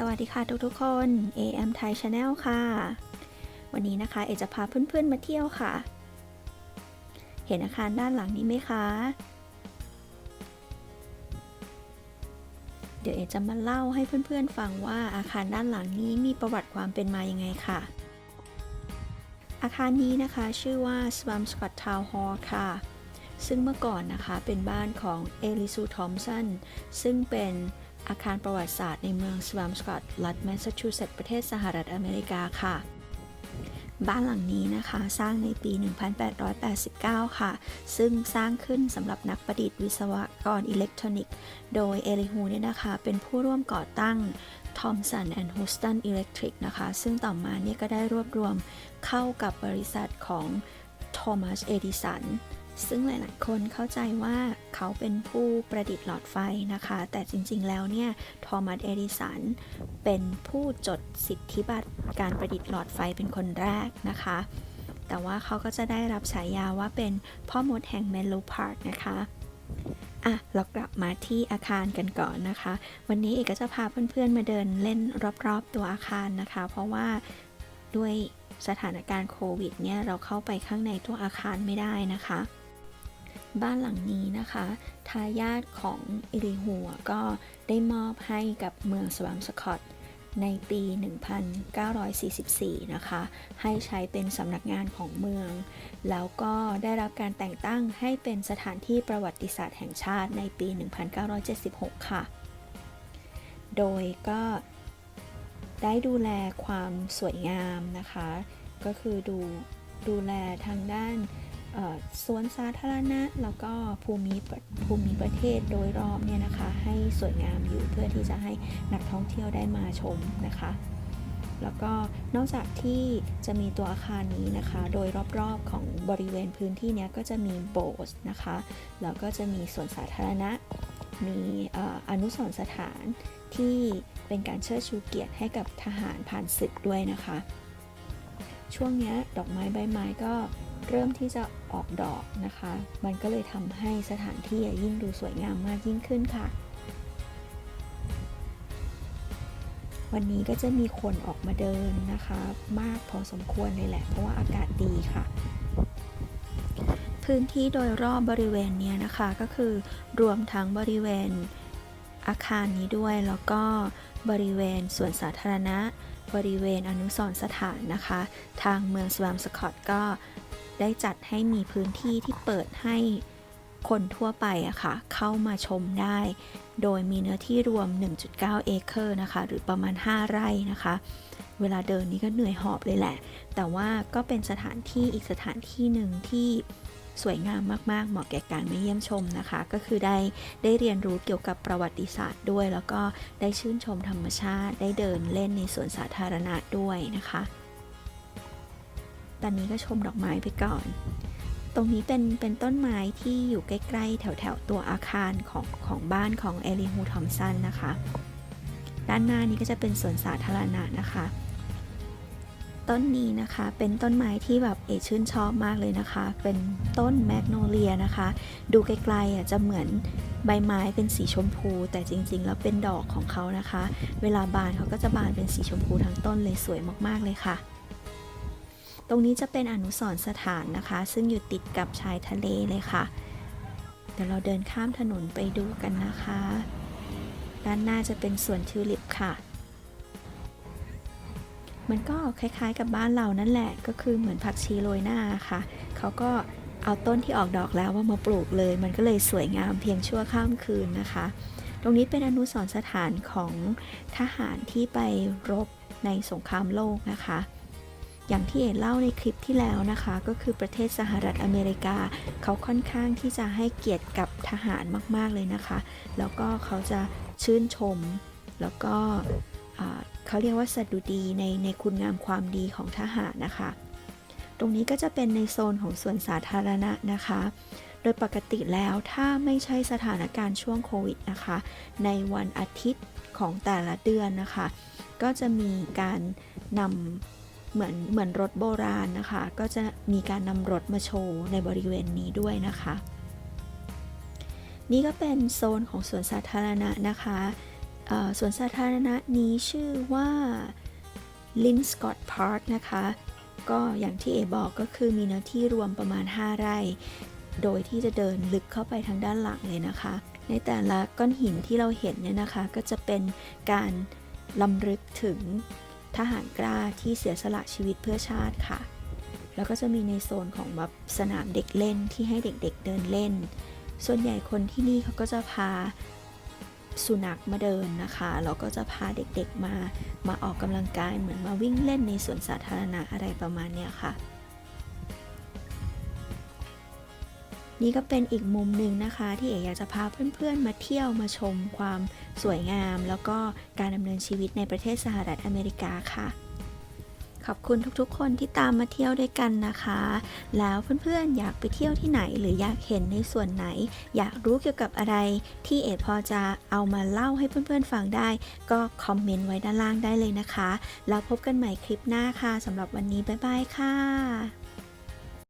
สวัสดีค่ะทุกๆคน AM Thai Channel ค่ะ วันนี้นะคะ เอจะพาเพื่อนๆมาเที่ยวค่ะ เห็นอาคารด้านหลังนี้ไหมคะ เดี๋ยวเอจะมาเล่าให้เพื่อนๆฟังว่าอาคารด้านหลังนี้มีประวัติความเป็นมายังไงค่ะ อาคารนี้นะคะ ชื่อว่า Swam Scott Town Hall ค่ะ ซึ่งเมื่อก่อนนะคะเป็นบ้านของเอลิซูทอมสันซึ่งเป็น อาคารประวัติศาสตร์ในเมืองสวามสกอตรัฐแมสซาชูเซตส์ประเทศสหรัฐอเมริกาค่ะ บ้านหลังนี้นะคะสร้างในปี 1889 ค่ะ ซึ่งสร้างขึ้นสำหรับนักประดิษฐ์วิศวกรอิเล็กทรอนิกส์ โดยเอลิฮูเนี่ยนะคะ เป็นผู้ร่วมก่อตั้ง Thomson and Houston Electric นะคะ ซึ่งต่อมาเนี่ยก็ได้รวบรวมเข้ากับบริษัทของ Thomas Edison ซึ่งหลาย ๆ คนเข้าใจว่าเขาเป็นผู้ประดิษฐ์หลอดไฟนะคะ แต่จริง ๆ แล้วเนี่ยทอมัส เอดิสัน เป็นผู้จดสิทธิบัตรการประดิษฐ์หลอดไฟเป็นคนแรกนะคะ แต่ว่าเขาก็จะได้รับฉายาว่าเป็นพ่อมดแห่งเมนโลพาร์คนะคะอะเรากลับมาที่อาคารกันก่อนนะคะ วันนี้เอกก็จะพาเพื่อนๆมาเดินเล่นรอบๆตัวอาคารนะคะ เพราะว่าด้วยสถานการณ์โควิดเนี่ยเราเข้าไปข้างในตัวอาคารไม่ได้นะคะ บ้านหลังนี้นะคะทายาทของอิริหัวก็ได้มอบให้กับเมืองสวามสคอตในปี 1944 นะคะ ให้ใช้เป็นสำนักงานของเมือง แล้วก็ได้รับการแต่งตั้งให้เป็นสถานที่ประวัติศาสตร์แห่งชาติในปี 1976 ค่ะ โดยก็ได้ดูแลความสวยงามนะคะ ก็คือดูดูแลทางด้าน สวนสาธารณะ แล้วก็ภูมิภูมิประเทศโดยรอบเนี่ยนะคะ ให้สวยงามอยู่เพื่อที่จะให้นักท่องเที่ยวได้มาชมนะคะ แล้วก็นอกจากที่จะมีตัวอาคารนี้นะคะ โดยรอบๆของบริเวณพื้นที่นี้ก็จะมีโบสถ์นะคะ แล้วก็จะมีสวนสาธารณะ มีอนุสรณ์สถานที่เป็นการเชิดชูเกียรติให้กับทหารผ่านศึกด้วยนะคะ ช่วงนี้ดอกไม้ใบไม้ก็เริ่มที่จะออกดอกนะคะ มันก็เลยทำให้สถานที่ยิ่งดูสวยงามมากยิ่งขึ้นค่ะ วันนี้ก็จะมีคนออกมาเดินนะคะ มากพอสมควรเลยแหละ เพราะว่าอากาศดีค่ะ พื้นที่โดยรอบบริเวณนี้นะคะก็คือรวมทั้งบริเวณอาคารนี้ด้วยแล้วก็บริเวณสวนสาธารณะ บริเวณอนุสรสถานนะคะ ทางเมืองสวามสคอตก็ได้จัดให้มีพื้นที่ที่เปิดให้คนทั่วไปอะค่ะ เข้ามาชมได้ โดยมีเนื้อที่รวม 1.9 เอเคอร์นะคะ หรือประมาณ 5 ไร่นะคะ เวลาเดินนี้ก็เหนื่อยหอบเลยแหละ แต่ว่าก็เป็นสถานที่อีกสถานที่หนึ่งที่ สวยงามมากๆ เหมาะแก่การมาเยี่ยมชมนะคะ ก็คือได้ได้เรียนรู้เกี่ยวกับประวัติศาสตร์ด้วย แล้วก็ได้ชื่นชมธรรมชาติ ได้เดินเล่นในสวนสาธารณะด้วยนะคะ ตอนนี้ก็ชมดอกไม้ไปก่อน ตรงนี้เป็นเป็นต้นไม้ที่อยู่ใกล้ ๆ แถวๆตัวอาคารของของบ้านของเอลิฮูทอมสันนะคะ ด้านหน้านี้ก็จะเป็นสวนสาธารณะนะคะ ต้นนี้นะคะเป็นต้นไม้ที่แบบเอชื่นชอบมากเลยนะคะ เป็นต้นแมกโนเลียนะคะ ดูไกลๆอะจะเหมือนใบไม้เป็นสีชมพู แต่จริง ๆ แล้วเป็นดอกของเขานะคะ เวลาบานเขาก็จะบานเป็นสีชมพูทั้งต้นเลยสวยมากๆเลยค่ะ ตรงนี้จะเป็นอนุสรณ์สถานนะคะ ซึ่งอยู่ติดกับชายทะเลเลยค่ะเดี๋ยวเราเดินข้ามถนนไปดูกันนะคะ ด้านหน้าจะเป็นสวนทิวลิปค่ะ มันก็คล้ายๆกับบ้านเรานั่นแหละ ก็คือเหมือนผักชีโรยหน้าค่ะ เขาก็เอาต้นที่ออกดอกแล้วว่ามาปลูกเลย มันก็เลยสวยงามเพียงชั่วข้ามคืนนะคะ ตรงนี้เป็นอนุสรสถานของทหารที่ไปรบในสงครามโลกนะคะ อย่างที่เห็นเล่าในคลิปที่แล้วนะคะ ก็คือประเทศสหรัฐอเมริกา เขาค่อนข้างที่จะให้เกียรติกับทหารมากๆเลยนะคะ แล้วก็เขาจะชื่นชม แล้วก็ เขาเรียกว่าสดุดีในในคุณงามความดีของทหารนะคะ ตรงนี้ก็จะเป็นในโซนของส่วนสาธารณะนะคะ โดยปกติแล้วถ้าไม่ใช่สถานการณ์ช่วงโควิดนะคะ ในวันอาทิตย์ของแต่ละเดือนนะคะ ก็จะมีการนำเหมือนเหมือนรถโบราณนะคะ ก็จะมีการนำรถมาโชว์ในบริเวณนี้ด้วยนะคะ นี่ก็เป็นโซนของสวนสาธารณะนะคะ สวนสาธารณะนี้ชื่อว่าลินสกอตพาร์คนะคะ ก็อย่างที่เอบอกก็คือมีเนื้อที่รวมประมาณ 5 ไร่ โดยที่จะเดินลึกเข้าไปทางด้านหลังเลยนะคะ ในแต่ละก้อนหินที่เราเห็นเนี่ยนะคะ ก็จะเป็นการลำลึกถึงทหารกล้าที่เสียสละชีวิตเพื่อชาติค่ะ แล้วก็จะมีในโซนของแบบสนามเด็กเล่นที่ให้เด็กๆเดินเล่น ส่วนใหญ่คนที่นี่เขาก็จะพา สุนัขมาเดินนะคะแล้วก็จะพาเด็กๆมามาออกกำลังกายเหมือนมาวิ่งเล่นในสวนสาธารณะอะไรประมาณเนี้ยค่ะ นี่ก็เป็นอีกมุมหนึ่งนะคะ ที่เอ๋อยากจะพาเพื่อนๆ มาเที่ยวมาชมความสวยงาม แล้วก็การดำเนินชีวิตในประเทศสหรัฐอเมริกาค่ะ ขอบคุณทุกๆ คนที่ตามมาเที่ยวด้วยกันนะคะ แล้วเพื่อนๆ อยากไปเที่ยวที่ไหน หรืออยากเห็นในส่วนไหน อยากรู้เกี่ยวกับอะไร ที่เอ๋พอจะเอามาเล่าให้เพื่อนๆ ฟังได้ ก็คอมเมนต์ไว้ด้านล่างได้เลยนะคะ แล้วพบกันใหม่คลิปหน้าค่ะสำหรับวันนี้บ๊ายบายค่ะ